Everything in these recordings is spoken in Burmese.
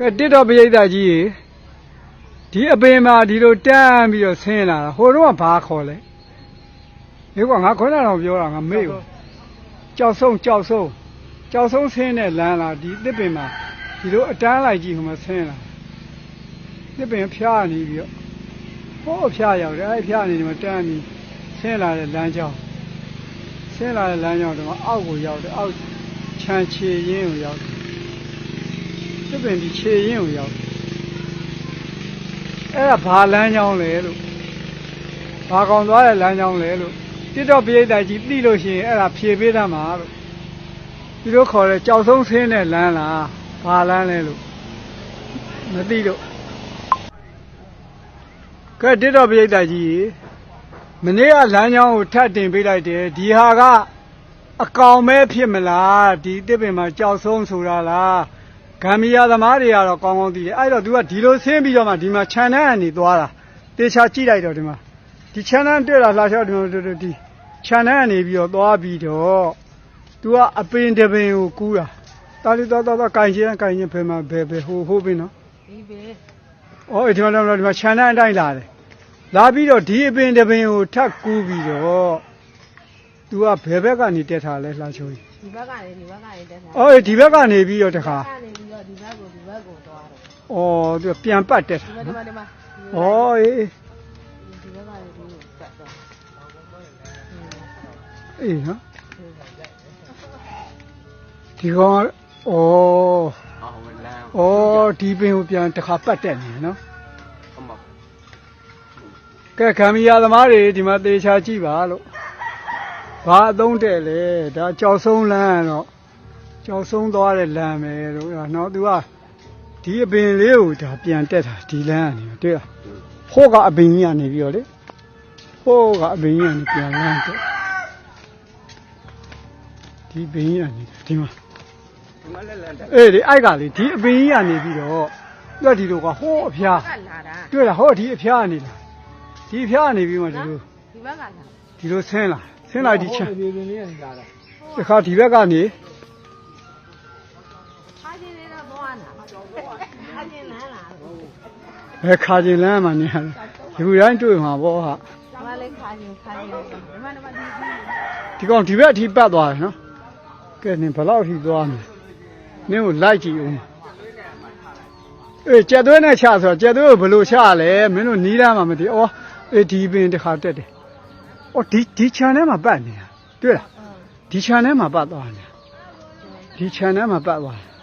ကဲတစ်တော့ပရိသတ်ကြီးရေဒီအပင်မှာဒီလိုတန်းပြီးတော့ဆင်းလာတာဟိုတော့ကဘာခေါ်လဲဒီကငါခေါင်းတော့ပြောတာငါမေ့ဘူးကြောက်ဆုံးကြောက်ဆုံးကြောက်ဆုံးဆင်းတဲ့လမ်းလာဒီတစ်ပင်မှာဒီလိုအတန်းလိုက်ကြည့်ဟိုမှာဆင်းလာတစ်ပင်ဖျားနေပြီးတော့ဟောဖျားရောက်တယ်အဲဖျားနေတယ်မှာတန်းပြီးဆင်းလာတဲ့လမ်းကြောင်းဆင်းလာတဲ့လမ်းကြောင်းတော့အောက်ကိုရောက်တယ်အောက်ခြံချေရင်းကိုရောက်တယ် သစ်ပင်ဒီခြေရင်းကိုရောက်တယ်အဲ့ဒါဘာလမ်းကြောင်းလဲလို့ဘာကောင်သွားတဲ့လမ်းကြောင်းလဲလို့တစ်တော့ပရိသတ်ကြီးသိလို့ရှိရင်အဲ့ဒါဖြေပေးတတ်မှာလို့ဒီလိုခေါ်တဲ့ကြောက်ဆုံးဆင်းတဲ့လမ်းလားဘာလမ်းလဲလို့မသိတော့ကဲတစ်တော့ပရိသတ်ကြီးမနေ့ကလမ်းကြောင်းကိုထပ်တင်ပေးလိုက်တယ်ဒီဟာကအကောင်ပဲဖြစ်မလားဒီတစ်ပင်မှာကြောက်ဆုံးဆိုတာလား ဂမ်ဘီယာသမားတွေကတော့ကောင်းကောင်းသိတယ်အဲ့တော့ तू ကဒီလိုဆင်းပြီးတော့မှဒီမှာခြံနှန်းကနေသွားတာတေချာကြည့်လိုက်တော့ဒီမှာဒီခြံနှန်းတွေ့တာလှလျှောက်ဒီမှာဒီခြံနှန်းကနေပြီးတော့သွားပြီးတော့ तू ကအပင်တစ်ပင်ကိုကူးတာတာလီတော့တော့ကင်ချင်းကင်ချင်းဖယ်မှာဘယ်ဘယ်ဟိုဟိုပင်နော်ဒီပဲဩအဲ့ဒီမှာတော့ဒီမှာခြံနှန်းအတိုင်းလာတယ်လာပြီးတော့ဒီအပင်တစ်ပင်ကိုထပ်ကူးပြီးတော့ तू ကဘယ်ဘက်ကနေတက်ထားလဲလှချိုးကြီးဒီဘက်ကနေဒီဘက်ကနေတက်တာဩအဲ့ဒီဘက်ကနေပြီးတော့တခါကနေပြီးတော့ဒီဘက်ကိုဒီဘက်ကိုသွားတယ်ဩ तू ပြန်ပတ်တက်ဒီတာဘက်ဒီနော်ဘက်ဒီဘက်ဩအေးဒီဘက်ကနေဒီကိုတက်သွားအေးနော်ဒီကောင်ကဩအော်လမ်းဩဒီပင်ကိုပြန်တစ်ခါပတ်တက်နေတယ်နော်အမကဲခံမီယာသမားတွေဒီမှာသေချာကြည့်ပါလို့ ဘာအသုံးတဲ့လဲဒါကြောက်ဆုံးလမ်းတော့ကြောက်ဆုံးသွားတဲ့လမ်းပဲလို့နော်သူကဒီအပင်လေးကိုဒါပြန်တက်တာဒီလမ်းကနေတွေ့လားဖို့ကအပင်ကြီးကနေပြီးတော့လေဖို့ကအပင်ကြီးကနေပြန်လမ်းတက်ဒီပင်ကြီးကနေဒီမှာဒီမှာလက်လမ်းတက်အေးဒီအိုက်ကလေဒီအပင်ကြီးကနေပြီးတော့သူကဒီလိုကဟိုးအဖျားကလာတာတွေ့လားဟောဒီအဖျားနေလားဒီအဖျားနေပြီးမှဒီလိုဒီဘက်ကလာဒီလိုဆင်းလာ ဆင်းလာဒီချမ်းဒီပင်လေးကနေလာတာဒီခါဒီဘက်ကနေအားချင်းလေးတော့သွားတာအားချင်းလမ်းလာဘယ်ခါကျင်လမ်းမှနေရတယ်ဒီခုတိုင်းတွေ့မှာပေါ့ဟာဒီမလေးခါချင်းခါချင်းဒီမဒီမဒီဒီကောင်ဒီဘက်အထိပတ်သွားတယ်နော်ကဲနင်ဘယ်လောက်အထိသွားမလဲနင်းကိုလိုက်ကြည့်ဦးအေးကြက်သွဲနဲ့ချဆိုတော့ကြက်သွဲကိုဘယ်လိုချလဲမင်းတို့နီးလာမှမသိဩအေးဒီပင်တစ်ခါတက်တယ် ဩဒီဒီခြံထဲမှာပတ်နေတာတွေ့လားဒီခြံထဲမှာပတ်သွားနေတာဒီခြံထဲမှာပတ်သွားတယ်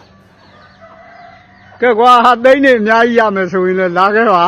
ကဲကွာဟာသိန်းနေအများကြီးရမယ်ဆိုရင်လည်းလာခဲ့ပါ